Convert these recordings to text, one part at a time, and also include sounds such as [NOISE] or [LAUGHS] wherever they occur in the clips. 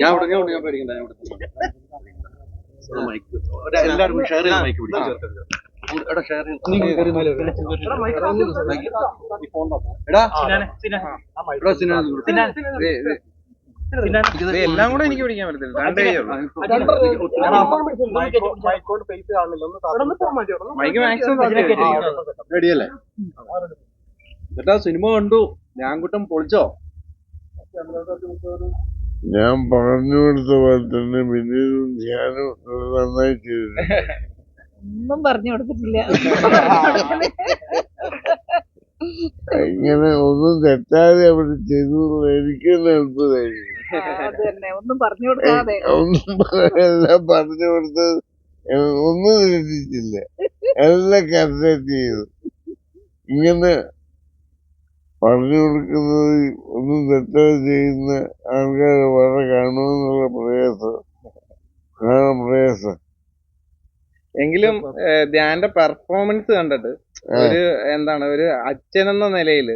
ഞാൻ ഇവിടെ ഞാൻ ഞാൻ പേടിക്കണ്ട ഇവിടെ എല്ലാവരും ഷെയർ ചെയ്ത് മൈക്ക് പിടിക്കും. എല്ലാം കൂടെ എനിക്ക് പിടിക്കാൻ പറ്റത്തില്ല. റെഡിയല്ലേ? സിനിമ കണ്ടു. ഞാൻ കുട്ടം പൊളിച്ചോ? ഞാൻ പറഞ്ഞു കൊടുത്ത പോലെ തന്നെ പിന്നീടും ധ്യാനം നന്നായി ചെയ്തിട്ടുണ്ട്. ഒന്നും പറഞ്ഞു കൊടുത്തിട്ടില്ല. ഇങ്ങനെ ഒന്നും തെറ്റാതെ അവിടെ ചെയ്തു എനിക്കും എനിക്ക് തന്നെ അത് തന്നെ. ഒന്നും പറഞ്ഞു കൊടുക്കാതെ. ഒന്നും എല്ലാം പറഞ്ഞു കൊടുത്തത് ഒന്നും തെറ്റിച്ചില്ല. എല്ലാം കറക്റ്റ് ചെയ്തു. ഇങ്ങനെ പറഞ്ഞു കൊടുക്കുന്നത് ഒന്നും തെറ്റാതെ ചെയ്യുന്ന ആൾക്കാർ വളരെ കാണുമെന്നുള്ള പ്രയാസം. കാണാൻ പ്രയാസം. എങ്കിലും ധ്യാന്റെ പെർഫോമൻസ് കണ്ടിട്ട് ഒരു എന്താണ് ഒരു അച്ഛൻ എന്ന നിലയിൽ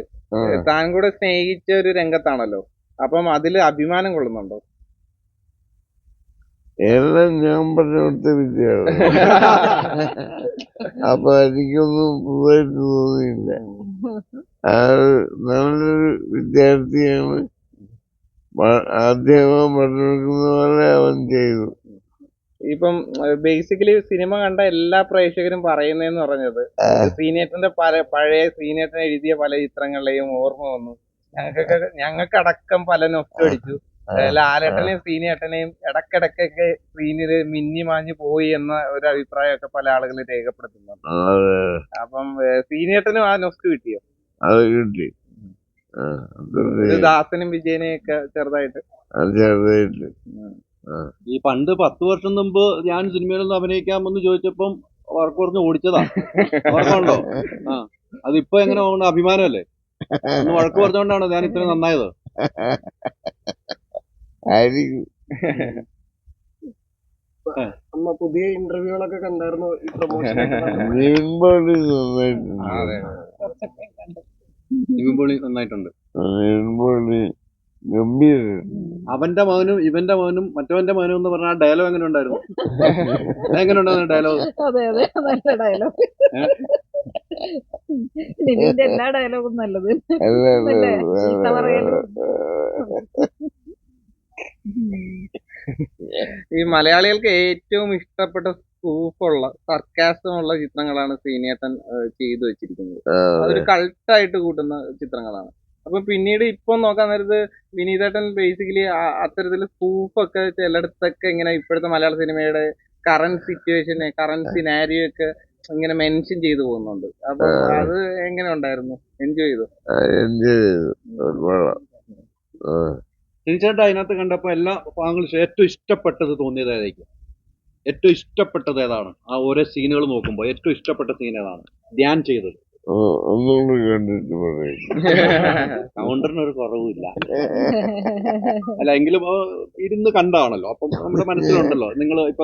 താൻ കൂടെ സ്നേഹിച്ച ഒരു രംഗത്താണല്ലോ. അപ്പം അതിൽ അഭിമാനം കൊള്ളുന്നുണ്ടോ? എല്ലാം ഞാൻ പറഞ്ഞു വിദ്യയാണ്. അപ്പൊ എനിക്കൊന്നും പുതുതായിട്ട് തോന്നിയില്ല. ആ നല്ലൊരു വിദ്യാർത്ഥിയാണ്. അദ്ദേഹം പറഞ്ഞെടുക്കുന്ന പോലെ അവൻ ചെയ്തു. ഇപ്പം ബേസിക്കലി സിനിമ കണ്ട എല്ലാ പ്രേക്ഷകരും പറയുന്നതെന്ന് പറഞ്ഞത്. സീനിയേറ്ററിന്റെ പല പഴയ സീനിയേറ്റർ എഴുതിയ പല ചിത്രങ്ങളിലെയും ഓർമ്മ വന്നു. ഞങ്ങൾക്കൊക്കെ ഞങ്ങൾക്കടക്കം പല നൊസ്റ്റു അടിച്ചു ലാലേട്ടനെയും സീനിയേട്ടനെയും ഇടക്കിടക്കൊക്കെ സ്ക്രീനിൽ മിന്നി മാഞ്ഞു പോയി എന്ന ഒരു അഭിപ്രായമൊക്കെ പല ആളുകളും രേഖപ്പെടുത്തുന്നുണ്ട്. അപ്പം സീനിയേട്ടനും ആ നൊസ്റ്റ് കിട്ടിയോ? അത് കിട്ടി. ദാസനും വിജയനെയും ഒക്കെ ചെറുതായിട്ട്. ചെറുതായിട്ട്. ഈ പണ്ട് പത്ത് വർഷം മുമ്പ് ഞാൻ സിനിമയിലൊന്ന് അഭിനയിക്കാമെന്ന് ചോദിച്ചപ്പം വർക്ക് പറഞ്ഞ് ഓടിച്ചതാ. ഓർമ്മയുണ്ടോ ആ. അതിപ്പോ എങ്ങനെ [LAUGHS] അഭിമാനമല്ലേ? ഒന്ന് വഴക്ക് പറഞ്ഞുകൊണ്ടാണോ ഞാൻ ഇത്രയും നന്നായത്. ആയിരിക്കും അമ്മ പുതിയ ഇന്റർവ്യൂകളൊക്കെ കണ്ടായിരുന്നു ഈ പ്രൊമോഷൻ കുറച്ചൊക്കെ കണ്ടു നന്നായിട്ടുണ്ട്. ഗംഭീര അവന്റെ മകനും ഇവന്റെ മകനും മറ്റവന്റെ മകനും എന്ന് പറഞ്ഞ ആ ഡയലോഗ് എങ്ങനെ ഉണ്ടായിരുന്നു? എങ്ങനെ ഉണ്ടായിരുന്നു ഡയലോഗ് അതെ അതെ. നല്ല ഡയലോഗ് നിവിന്റെ എല്ലാ ഡയലോഗും നല്ലത്? ചീത്ത പറയലും. ഈ മലയാളികൾക്ക് ഏറ്റവും ഇഷ്ടപ്പെട്ട സൂപ്പുള്ള സർക്കാസമുള്ള ചിത്രങ്ങളാണ് സീനിയേട്ടൻ ചെയ്തു വെച്ചിരിക്കുന്നത്. അതൊരു കൾട്ടായിട്ട് കൂട്ടുന്ന ചിത്രങ്ങളാണ്. അപ്പൊ പിന്നീട് ഇപ്പൊ നോക്കാൻ നേരത്ത് വിനീതേട്ടൻ ബേസിക്കലി അത്തരത്തിൽ സൂപ്പൊക്കെ ചിലയിടത്തൊക്കെ ഇങ്ങനെ ഇപ്പോഴത്തെ മലയാള സിനിമയുടെ കറന്റ് സിറ്റുവേഷൻ കറന്റ് സിനാരിയോ ഒക്കെ ഇങ്ങനെ മെൻഷൻ ചെയ്തു പോകുന്നുണ്ട്. അപ്പൊ അത് എങ്ങനെ ഉണ്ടായിരുന്നു? എൻജോയ് ചെയ്തു? എൻജോയ് ചെയ്തു. തീർച്ചയായിട്ടും അതിനകത്ത് കണ്ടപ്പോൾ എല്ലാ ഭാഗങ്ങളും ഏറ്റവും ഇഷ്ടപ്പെട്ടത് തോന്നിയത് ഏതായിരിക്കും? ഏറ്റവും ഇഷ്ടപ്പെട്ടത് ഏതാണ്? ആ ഓരോ സീനുകൾ നോക്കുമ്പോൾ ഏറ്റവും ഇഷ്ടപ്പെട്ട സീൻ ഏതാണ്? ധ്യാൻ ചെയ്തത്. [LAUGHS] കൗണ്ടറിന് ഒരു കുറവുമില്ല. അല്ല എങ്കിലും ഇരുന്ന് കണ്ടാണല്ലോ അപ്പം നമ്മുടെ മനസ്സിലുണ്ടല്ലോ. നിങ്ങൾ ഇപ്പൊ